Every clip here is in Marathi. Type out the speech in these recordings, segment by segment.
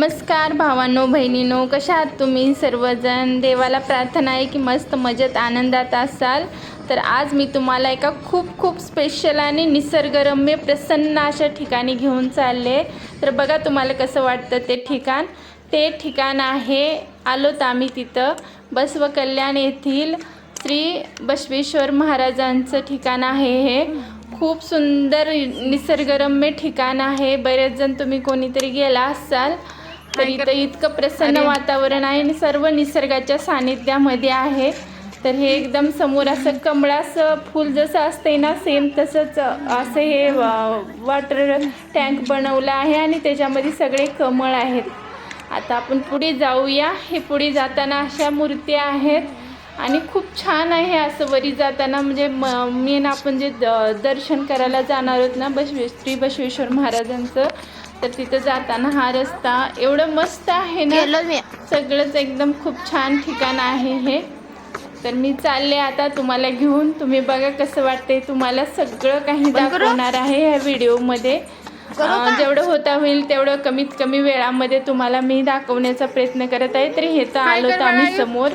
नमस्कार भावांनो बहिणीनो कशा आहात तुम्ही? सर्वजण देवाला प्रार्थना आहे की मस्त मजेत आनंदात असाल. तर आज मी तुम्हाला एका खूप खूप स्पेशल आणि निसर्गरम्य प्रसन्न अशा ठिकाणी घेऊन चालले. तर बघा तुम्हाला कसं वाटतं ते ठिकाण. ते ठिकाण आहे आलोत आम्ही तिथं. बसव कल्याण येथील श्री बसवेश्वर महाराजांचं ठिकाण आहे हे. खूप सुंदर निसर्गरम्य ठिकाण आहे. बरेच जण तुम्ही कोणीतरी गेला असाल. तर इथं इतकं प्रसन्न वातावरण आहे आणि सर्व निसर्गाच्या सानिध्यामध्ये आहे. तर हे एकदम समोर असं कमळाचं फूल जसं असते ना सेम तसंच असं हे वॉटर टँक बनवलं आहे आणि त्याच्यामध्ये सगळे कमळ आहेत. आता आपण पुढे जाऊया. हे पुढे जाताना अशा मूर्त्या आहेत आणि खूप छान आहे असं वरी जाताना. म्हणजे म मेन आपण जे द दर्शन करायला जाणार आहोत ना बसवे श्री बसवेश्वर महाराजांचं तर तिथं जाताना हा रस्ता एवढं मस्त आहे ना? सगळंच एकदम खूप छान ठिकाण आहे हे. तर मी चालले आता तुम्हाला घेऊन. तुम्ही बघा कसं वाटतंय. तुम्हाला सगळं काही? दाखवणार आहे ह्या व्हिडिओमध्ये? जेवढं होता होईल तेवढं कमीत कमी वेळामध्ये तुम्हाला मी दाखवण्याचा प्रयत्न करत आहे. तर हे तर आलो तर आम्ही? समोर.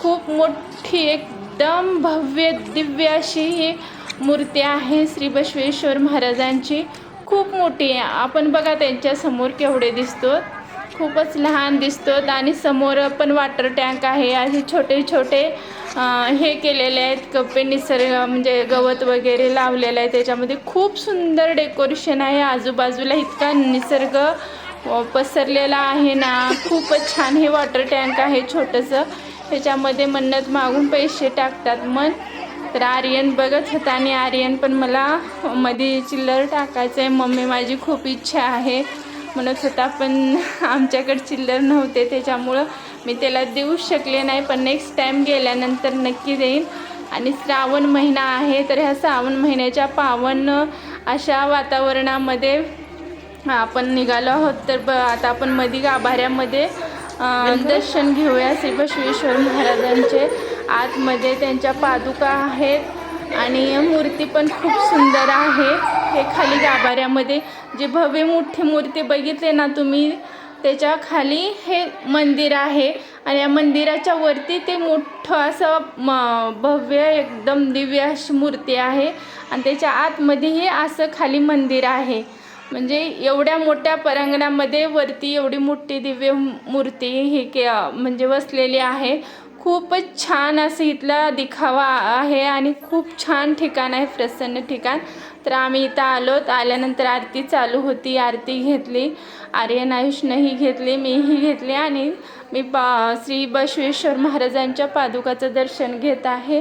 खूप मोठी एकदम भव्य दिव्य अशी ही मूर्ती आहे श्री बसवेश्वर महाराजांची. खूप मोठी आहे. आपण बघा त्यांच्यासमोर केवढे दिसतो. खूपच लहान दिसतात आणि समोर पण वॉटर टँक आहे. असे छोटे छोटे हे केलेले आहेत. कप्पे निसर्ग म्हणजे गवत वगैरे लावलेलं आहे. त्याच्यामध्ये खूप सुंदर डेकोरेशन आहे. आजूबाजूला इतका निसर्ग पसरलेला आहे ना. खूपच छान हे वॉटर टँक आहे छोटंसं. त्याच्यामध्ये मन्नत मागून पैसे टाकतात. मन तर आर्यन बघत होता आणि आर्यन पण मला मध्ये चिल्लर टाकायचं आहे मम्मी माझी खूप इच्छा आहे म्हणत होता पण आमच्याकडे चिल्लर नव्हते त्याच्यामुळं मी त्याला देऊ शकले नाही. पण नेक्स्ट टाईम गेल्यानंतर नक्की देईन. आणि श्रावण महिना आहे तर ह्या श्रावण महिन्याच्या पावन अशा वातावरणामध्ये आपण निघालो आहोत. तर ब आता आपण मधी गाभाऱ्यामध्ये दर्शन घेऊया श्री बसवेश्वर महाराजांचे. आतमध्ये त्यांच्या पादुका आहेत आणि मूर्ती पण खूप सुंदर आहे. हे खाली गाभाऱ्यामध्ये जे भव्य मोठी मूर्ती बघितले ना तुम्ही त्याच्याखाली हे मंदिर आहे आणि या मंदिराच्या वरती ते मोठं असं म भव्य एकदम दिव्य अशी मूर्ती आहे आणि त्याच्या आतमध्येही असं खाली मंदिर आहे. म्हणजे एवढ्या मोठ्या परांगणामध्ये वरती एवढी मोठी दिव्य मूर्ती ही के म्हणजे वसलेली आहे. खूपच छान असं इथला दिखावा आहे आणि खूप छान ठिकाण आहे प्रसन्न ठिकाण. तर आम्ही इथं आलोत. आल्यानंतर आरती चालू होती. आरती घेतली. आर्यन आयुषनंही घेतली. मीही घेतली आणि मी बा श्री बसवेश्वर महाराजांच्या पादुकाचं दर्शन घेत आहे.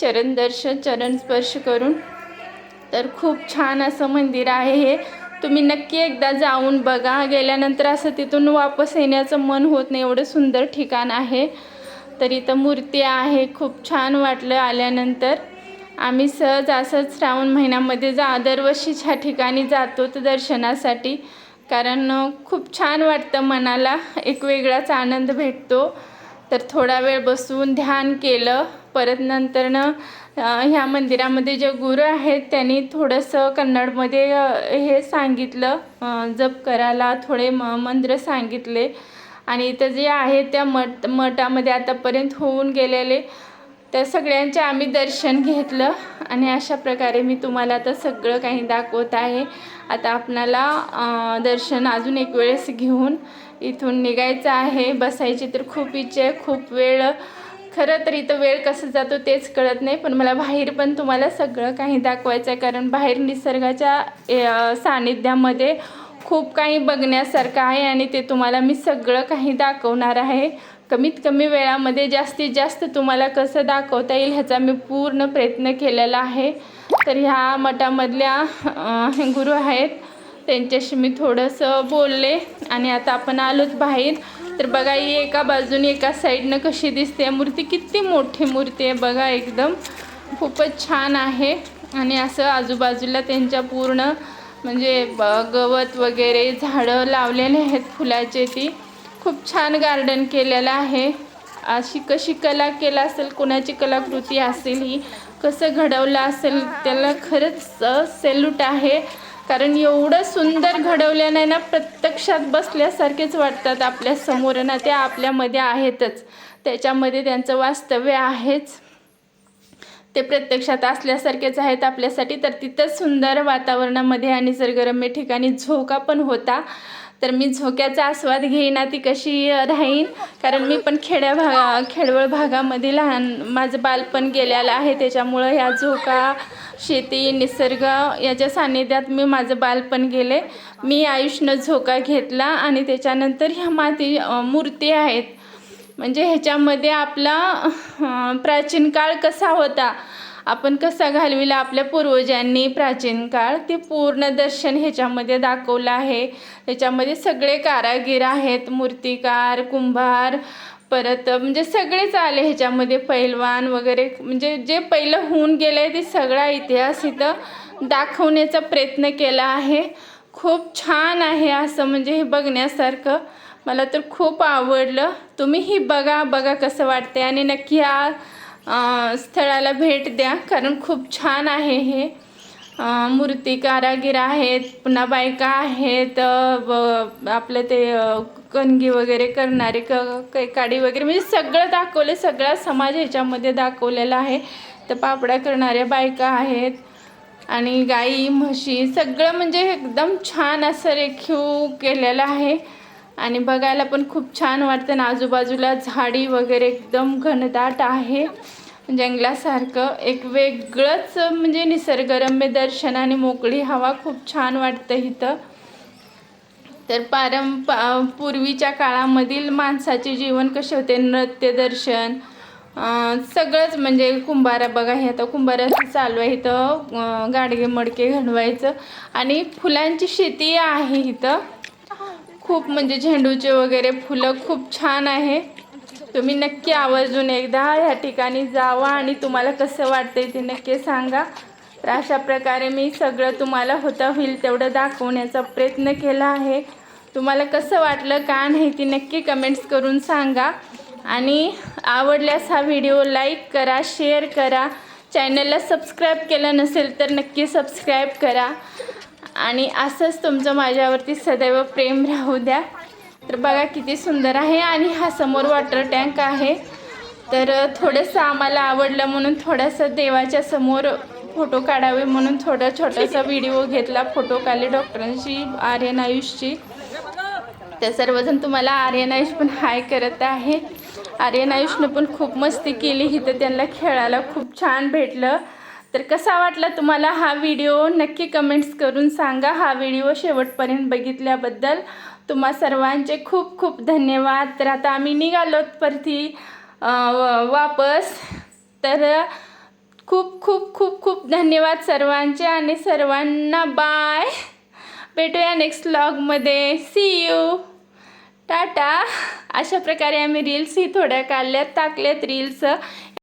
चरण दर्शन चरण स्पर्श करून. तर खूप छान असं मंदिर आहे हे. तुम्ही नक्की एकदा जाऊन बघा. गेल्यानंतर असं तिथून वापस येण्याचं मन होत नाही. एवढं सुंदर ठिकाण आहे. तर इथं मूर्ती आहे. खूप छान वाटलं आल्यानंतर. आम्ही सहज असंच श्रावण महिन्यामध्ये जा दरवर्षीच ह्या ठिकाणी जातो तर दर्शनासाठी. कारण खूप छान वाटतं मनाला. एक वेगळाच आनंद भेटतो. तर थोडा वेळ बसून ध्यान केलं. परत नंतरनं ह्या मंदिरामध्ये जे गुरु आहेत त्यांनी थोडंसं कन्नडमध्ये हे सांगितलं. जप करायला थोडे म मंत्र सांगितले. आणि इथं जे आहे त्या मठ मठामध्ये आतापर्यंत होऊन गेलेले त्या सगळ्यांचे आम्ही दर्शन घेतलं आणि अशा प्रकारे मी तुम्हाला आता सगळं काही दाखवत आहे. आता आपणाला दर्शन अजून एक वेळेस घेऊन इथून निघायचं आहे. बसायची तर खूप इच्छा आहे खूप वेळ. खरं तर इथं वेळ कसं जातो तेच कळत नाही पण मला बाहेर पण तुम्हाला सगळं काही दाखवायचं आहे कारण बाहेर निसर्गाच्या सानिध्यामध्ये खूप काही बघण्यासारखं आहे आणि ते तुम्हाला मी सगळं काही दाखवणार आहे. कमीत कमी वेळामध्ये जास्तीत जास्त तुम्हाला कसं दाखवता येईल ह्याचा मी पूर्ण प्रयत्न केलेला आहे. तर ह्या मठामधल्या गुरु आहेत. त्यांच्याशी मी थोडंसं बोलले आणि आता आपण आलोच बाहेर. तर बघा ही एका बाजूने एका साईडनं कशी दिसते मूर्ती. किती मोठी मूर्ती आहे बघा एकदम. खूपच छान आहे. आणि असं आजूबाजूला त्यांच्या पूर्ण म्हणजे गवत वगैरे झाडं लावलेले आहेत फुलाचे ती. खूप छान गार्डन केलेलं आहे. अशी कशी कला केला असेल कोणाची कलाकृती असेल ही कसं घडवलं असेल त्याला खरंच सेल्यूट आहे. कारण एवढं सुंदर घडवलं नाही ना प्रत्यक्षात बसल्यासारखेच वाटतात आपल्यासमोर ना ते आपल्यामध्ये आहेतच. त्याच्यामध्ये त्यांचं वास्तव्य आहेच. ते प्रत्यक्षात असल्यासारखेच आहेत आपल्यासाठी. तर तिथंच सुंदर वातावरणामध्ये आणि निसर्गरम्य ठिकाणी झोका पण होता. तर मी झोक्याचा आस्वाद घेईना ती कशी राहीन? कारण मी पण खेड्या भागा खेडवळ भागामध्ये लहान माझं बालपण गेलेलं आहे. त्याच्यामुळं ह्या झोका शेती निसर्ग याच्या सान्निध्यात मी माझं बालपण गेले. मी आयुष्यनं झोका घेतला आणि त्याच्यानंतर ह्या माती मूर्ती आहेत. म्हणजे ह्याच्यामध्ये आपला प्राचीन काळ कसा होता? आपण कसा घालविला आपल्या पूर्वजांनी प्राचीन काळ? ते पूर्ण दर्शन ह्याच्यामध्ये दाखवलं आहे. ह्याच्यामध्ये सगळे कारागीर आहेत मूर्तिकार कुंभार परत म्हणजे सगळेच आले ह्याच्यामध्ये. पैलवान वगैरे म्हणजे जे पहिलं होऊन गेलं आहे ते सगळा इतिहास इथं दाखवण्याचा प्रयत्न केला आहे. खूप छान आहे असं म्हणजे हे बघण्यासारखं. मला तर खूप आवडलं. तुम्हीही बघा बघा कसं वाटते आणि नक्की या स्थळाला भेट द्या कारण खूप छान आहे हे. मूर्ती कारागीर आहेत पुन्हा बायका आहेत व आपलं ते कणगी वगैरे करणारे क कैकाडी वगैरे म्हणजे सगळं दाखवलं सगळा समाज ह्याच्यामध्ये दाखवलेला आहे. तर पापड्या करणाऱ्या बायका आहेत. आणि गाई म्हशी सगळं म्हणजे एकदम छान असं रेखीव केलेलं आहे. आणि बघायला पण खूप छान वाटतं ना आजूबाजूला झाडी वगैरे एकदम घनदाट आहे. जंगलासारखं एक वेगळंच म्हणजे निसर्गरम्य दर्शन आणि मोकळी हवा खूप छान वाटतं इथं. तर पारंपा पूर्वीच्या काळामधील माणसाचे जीवन कसे होते? नृत्य दर्शन सगळंच म्हणजे कुंभारा बघा हे आता कुंभाराचं चालू आहे इथं. गाडगे मडके घडवायचं आणि फुलांची शेती आहे इथं. खूप म्हणजे झेंडूचे वगैरे फुलं खूप छान आहे. तुम्ही नक्की आवर्जून एकदा ह्या ठिकाणी जावा आणि तुम्हाला कसं वाटतंय ते नक्की सांगा. तर अशा प्रकारे मी सगळं तुम्हाला होता होईल तेवढं दाखवण्याचा प्रयत्न केला आहे. तुम्हाला कसं वाटलं का नाही ती नक्की कमेंट्स करून सांगा. आणि आवडल्यास हा व्हिडिओ लाईक करा शेअर करा. चॅनलला सबस्क्राईब केलं नसेल तर नक्की सबस्क्राईब करा. आणि असंच तुमचं माझ्यावरती सदैव प्रेम राहू द्या. तर बघा किती सुंदर आहे आणि हा समोर वॉटर टँक आहे. तर थोडंसं आम्हाला आवडलं म्हणून थोडंसं देवाच्या समोर फोटो काढावे म्हणून थोडा छोटासा व्हिडिओ घेतला फोटो काढले डॉक्टरांशी आर्यन आयुषची तर सर्वजण तुम्हाला आर्यन आयुष पण हाय करत आहे. आर्यन आयुषनं पण खूप मस्ती केली. इथं त्यांना खेळायला खूप छान भेटलं. तर कसा वाटला तुम्हाला हा व्हिडिओ? नक्की कमेंट्स करून सांगा. हा व्हिडिओ शेवटपर्यंत बघितल्याबद्दल तुम्हा सर्वांचे खूप खूप धन्यवाद. तर आता आम्ही निघालोत परती व- वापस. तर खूप खूप खूप खूप धन्यवाद सर्वांचे आणि सर्वांना बाय. भेटूया नेक्स्ट व्लॉगमध्ये सी यू टाटा. अशा प्रकारे आम्ही रील्सही थोड्या काढल्यात टाकल्यात रील्स